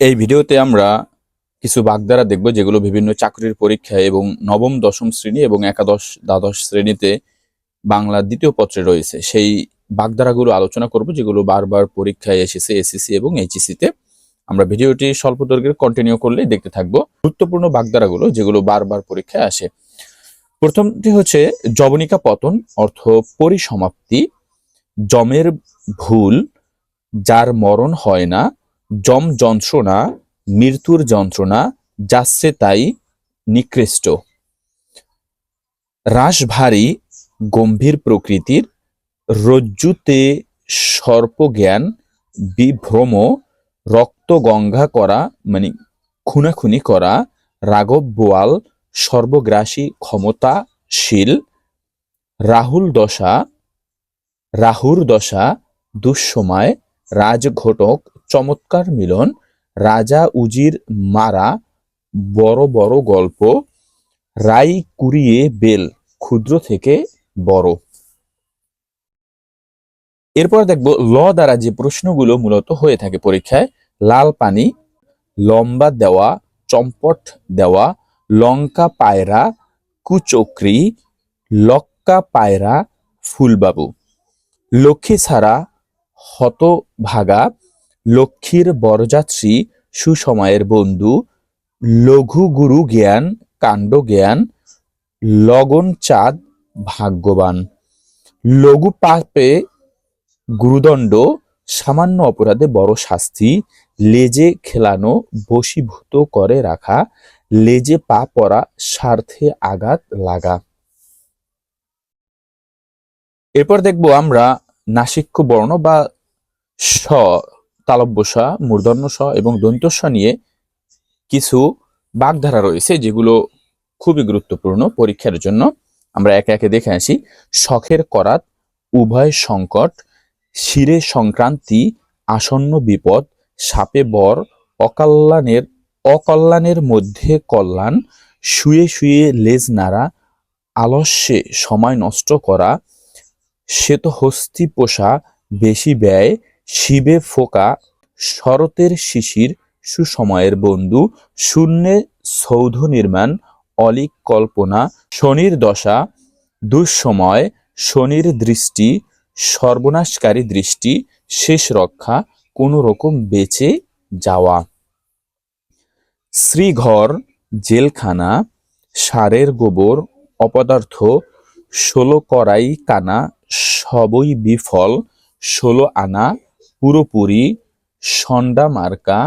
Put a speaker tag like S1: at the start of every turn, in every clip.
S1: এই ভিডিওতে আমরা কিছু বাগধারা দেখব, যেগুলো বিভিন্ন চাকরির পরীক্ষায় এবং নবম, দশম শ্রেণি এবং একাদশ, দ্বাদশ শ্রেণীতে বাংলা দ্বিতীয় পত্রে রয়েছে। সেই বাগধারাগুলো আলোচনা করব, যেগুলো বারবার পরীক্ষায় এসেছে এসএসসি এবং এইচএসিতে আমরা ভিডিওটি স্বল্প দৈর্ঘ্যের কন্টিনিউ করলেই দেখতে থাকব গুরুত্বপূর্ণ বাগধারাগুলো, যেগুলো বারবার পরীক্ষায় আসে। প্রথমটি হচ্ছে জবনিকা পতন, অর্থ পরিসমাপ্তি, জমের ভুল, যার মরণ হয় না জম যন্ত্রণা, মৃত্যুর যন্ত্রণা, যাচ্ছে তাই নিকৃষ্ট। রাস ভারী গম্ভীর প্রকৃতির রজ্জুতে সর্পজ্ঞান, বিভ্রম রক্ত গঙ্গা করা মানে খুনাখুনি করা, রাঘব বোয়াল, সর্বগ্রাসী ক্ষমতাশীল, রাহুল দশা, রাহুর দশা, দুঃসময়, রাজঘটক চমৎকার মিলন। রাজা উজির মারা বড় বড় গল্প। রাই কুড়িয়ে বেল ক্ষুদ্র থেকে বড়। এরপর দেখব ল দ্বারা যে প্রশ্নগুলো মূলত হয়ে থাকে পরীক্ষায়, লাল পানি, লম্বা দেওয়া, চম্পট দেওয়া, লঙ্কা পায়রা, কুচক্রি, লক্কা পায়রা, ফুলবাবু। লক্ষ্মী ছাড়া হতভাগা লক্ষ্মীর বরযাত্রী, সুসময়ের বন্ধু লঘু গুরু জ্ঞান, কাণ্ড জ্ঞান, লগন চাঁদ, ভাগ্যবান। লঘু পাপে গুরুদণ্ড, সামান্য অপরাধে বড় শাস্তি, লেজে খেলানো, বশীভূত করে রাখা, লেজে পা পড়া স্বার্থে আঘাত লাগা। এরপর দেখব আমরা নাসিক্য বর্ণ বা স তালব্য স মূর্ধন্য স এবং দন্ত নিয়ে কিছু বাগধারা রয়েছে যেগুলো খুবই গুরুত্বপূর্ণ পরীক্ষার জন্য। আমরা একে একে দেখে আসি। শখের করাত, উভয় সংকট, শিরে সংক্রান্তি, আসন্ন বিপদ, সাপে বর, অকল্যাণের অকল্যাণের মধ্যে কল্যাণ, শুয়ে শুয়ে লেজ নাড়া, আলস্যে সময় নষ্ট করা শ্বেত হস্তি পোষা, বেশি ব্যয় শিবে ফোকা, শরতের শিশির, সুসময়ের বন্ধু, শূন্যে সৌধ নির্মাণ, অলিক কল্পনা, শনির দশা, দুঃসময়, শনির দৃষ্টি, সর্বনাশকারী দৃষ্টি, শেষ রক্ষা, কোনো রকম বেঁচে যাওয়া। শ্রীঘর, জেলখানা, সারের গোবর, অপদার্থ, ষোলো করাই কানা, সবই বিফল, ষোলো আনা পুরোপুরি সন্ডা মার্কা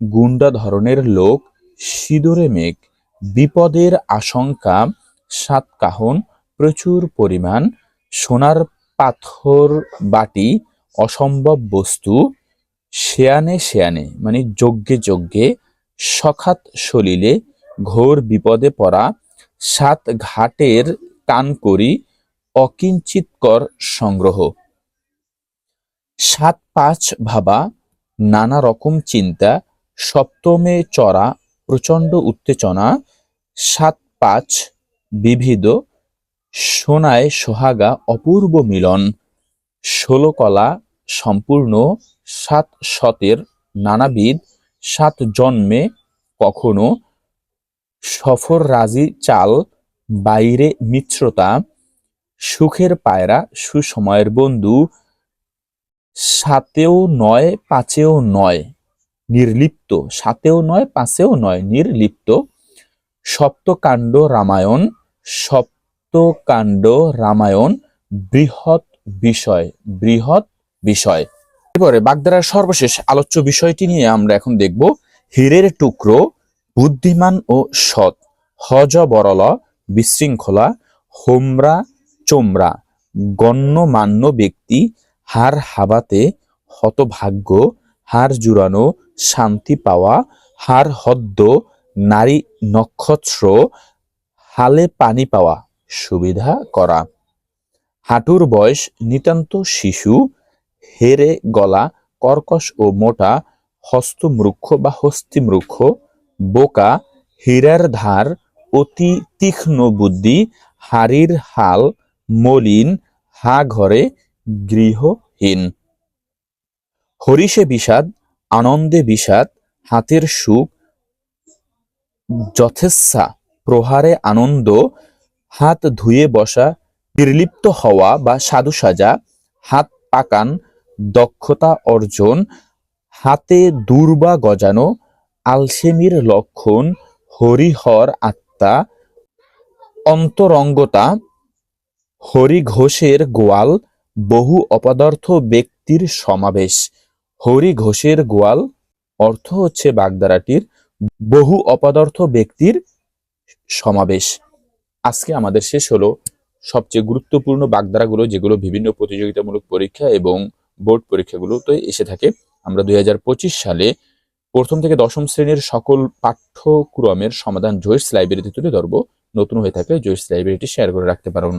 S1: গুন্ডা ধরনের লোক, সিঁদুরে মেঘ, বিপদের আশঙ্কা সাতকাহন প্রচুর পরিমাণ, সোনার পাথর বাটি, অসম্ভব বস্তু শেয়ানে শেয়ানে মানে যজ্ঞে যজ্ঞে, সখাত সলিলে, ঘোর বিপদে পড়া, সাত ঘাটের টান করি অকিঞ্চিতকর সংগ্রহ। সাত পাঁচ ভাবা নানা রকম চিন্তা, সপ্তমে চড়া, প্রচণ্ড উত্তেজনা সাত পাঁচ বিবিধ, সোনায় সোহাগা অপূর্ব মিলন ষোলো কলা সম্পূর্ণ, সাত শতের নানাবিধ, সাত জন্মে কখনো, সফর রাজি চাল, বাইরে মিত্রতা, সুখের পায়রা, সুসময়ের বন্ধু সাতেও নয়, পাঁচেও নয়, নির্লিপ্ত। সাতেও নয়, পাঁচেও নয়, নির্লিপ্ত। সপ্তকাণ্ড রামায়ণ সপ্তকাণ্ড রামায়ণ, বৃহৎ বিষয় বৃহৎ বিষয়। এবারে বাগদারার সর্বশেষ আলোচ্য বিষয়টি নিয়ে আমরা এখন দেখব। হীরের টুকরো, বুদ্ধিমান ও সৎ হজ বরল বিশৃঙ্খলা হোমরা চোমরা গণ্যমান্য ব্যক্তি হার হাবাতে হতভাগ্য, হার জুড়ানো শান্তি পাওয়া, হার হদ্দ, নারী নক্ষত্র, হালে পানি পাওয়া সুবিধা করা। হাঁটুর বয়স নিতান্ত শিশু, হেরে গলা, কর্কশ ও মোটা হস্তমৃক্ষ বা হস্তিমৃক্ষ বোকা, হীরার ধার, অতি তীক্ষ্ণ বুদ্ধি, হাড়ির হাল, মলিন হা ঘরে গৃহহীন। হরিষে বিষাদ, আনন্দে বিষাদ, হাতের সুখ, যথেচ্ছা, প্রহারে আনন্দ, হাত ধুয়ে বসা, নির্লিপ্ত হওয়া বা সাধু সাজা, হাত পাকান, দক্ষতা অর্জন, হাতে দুর্বা গজানো, আলসেমির লক্ষণ, হরিহর আত্মা, অন্তরঙ্গতা হরি ঘোষের গোয়াল বহু অপদার্থ ব্যক্তির সমাবেশ। হরি ঘোষের গোয়াল, অর্থ হচ্ছে বাগধারাটির বহু অপদার্থ ব্যক্তির সমাবেশ। আজকে আমাদের শেষ হলো সবচেয়ে গুরুত্বপূর্ণ বাগধারাগুলো যেগুলো বিভিন্ন প্রতিযোগিতামূলক পরীক্ষা এবং বোর্ড পরীক্ষাগুলোতে এসে থাকে। আমরা দুই হাজার পঁচিশ সালে প্রথম থেকে দশম শ্রেণির সকল পাঠ্যক্রমের সমাধান জয়েস লাইব্রেরিতে তুলে ধরবো। নতুন হয়ে থাকলে জয়েস লাইব্রেরিটি শেয়ার করে রাখতে পারুন।